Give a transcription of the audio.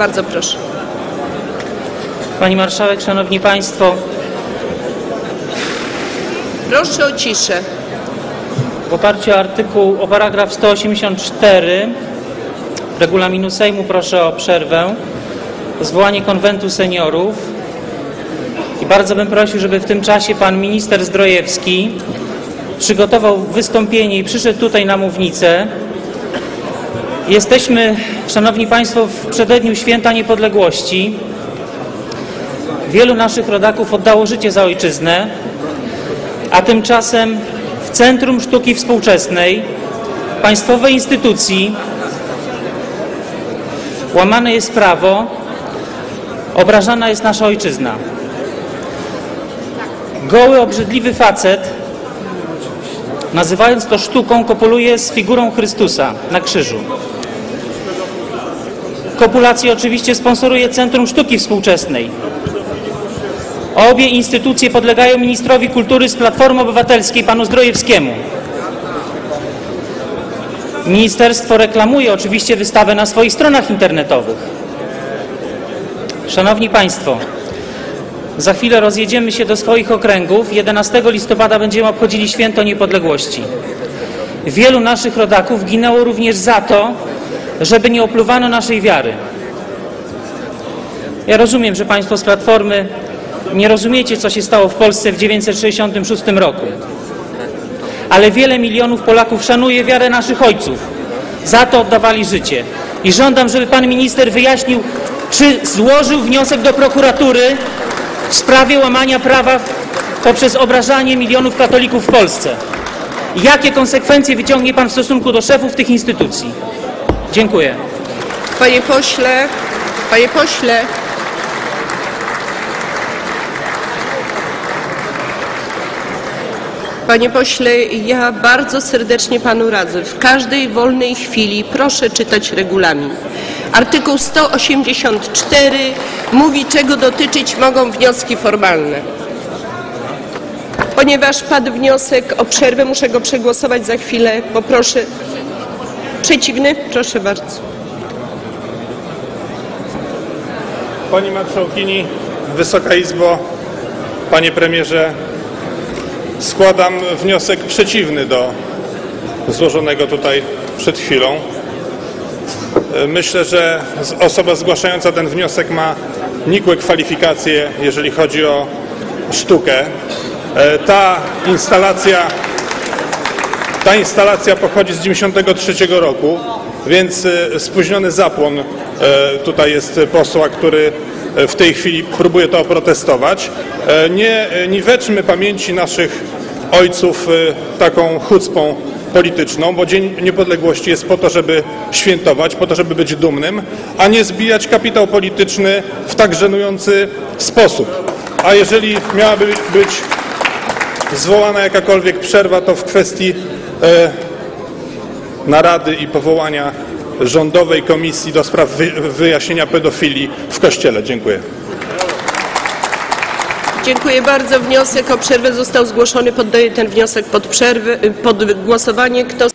Bardzo proszę. Pani Marszałek, Szanowni Państwo, Proszę o ciszę. w oparciu o artykuł, o paragraf 184 regulaminu Sejmu proszę o przerwę, zwołanie konwentu seniorów i bardzo bym prosił, żeby w tym czasie pan minister Zdrojewski przygotował wystąpienie i przyszedł tutaj na mównicę. Jesteśmy, Szanowni Państwo, w przededniu Święta Niepodległości. Wielu naszych rodaków oddało życie za ojczyznę, a tymczasem w Centrum Sztuki Współczesnej, państwowej instytucji, łamane jest prawo, obrażana jest nasza ojczyzna. Goły, obrzydliwy facet, nazywając to sztuką, kopuluje z figurą Chrystusa na krzyżu. Kopulację oczywiście sponsoruje Centrum Sztuki Współczesnej. Obie instytucje podlegają ministrowi kultury z Platformy Obywatelskiej, panu Zdrojewskiemu. Ministerstwo reklamuje oczywiście wystawę na swoich stronach internetowych. Szanowni Państwo, za chwilę rozjedziemy się do swoich okręgów. 11 listopada będziemy obchodzili Święto Niepodległości. Wielu naszych rodaków ginęło również za to, żeby nie opluwano naszej wiary. Ja rozumiem, że Państwo z Platformy nie rozumiecie, co się stało w Polsce w 1966 roku. Ale wiele milionów Polaków szanuje wiarę naszych ojców. Za to oddawali życie. I żądam, żeby pan minister wyjaśnił, czy złożył wniosek do prokuratury w sprawie łamania prawa poprzez obrażanie milionów katolików w Polsce. Jakie konsekwencje wyciągnie pan w stosunku do szefów tych instytucji? Dziękuję. Panie pośle, panie pośle. Panie pośle, ja bardzo serdecznie panu radzę. W każdej wolnej chwili proszę czytać regulamin. Artykuł 184 mówi, czego dotyczyć mogą wnioski formalne. Ponieważ padł wniosek o przerwę, muszę go przegłosować za chwilę. Poproszę. Przeciwny? Proszę bardzo. Pani Marszałkini, Wysoka Izbo, Panie Premierze, składam wniosek przeciwny do złożonego tutaj przed chwilą. Myślę, że osoba zgłaszająca ten wniosek ma nikłe kwalifikacje, jeżeli chodzi o sztukę. Ta instalacja, ta instalacja pochodzi z 1993 roku, więc spóźniony zapłon tutaj jest posła, który w tej chwili próbuje to oprotestować. Nie niweczmy pamięci naszych ojców taką chucpą polityczną, bo Dzień Niepodległości jest po to, żeby świętować, po to, żeby być dumnym, a nie zbijać kapitał polityczny w tak żenujący sposób. A jeżeli miałaby być zwołana jakakolwiek przerwa, to w kwestii e, narady i powołania rządowej komisji do spraw wy, wyjaśnienia pedofilii w Kościele. Dziękuję. Dziękuję bardzo. Wniosek o przerwę został zgłoszony. Poddaję ten wniosek pod, przerwę, pod głosowanie. Kto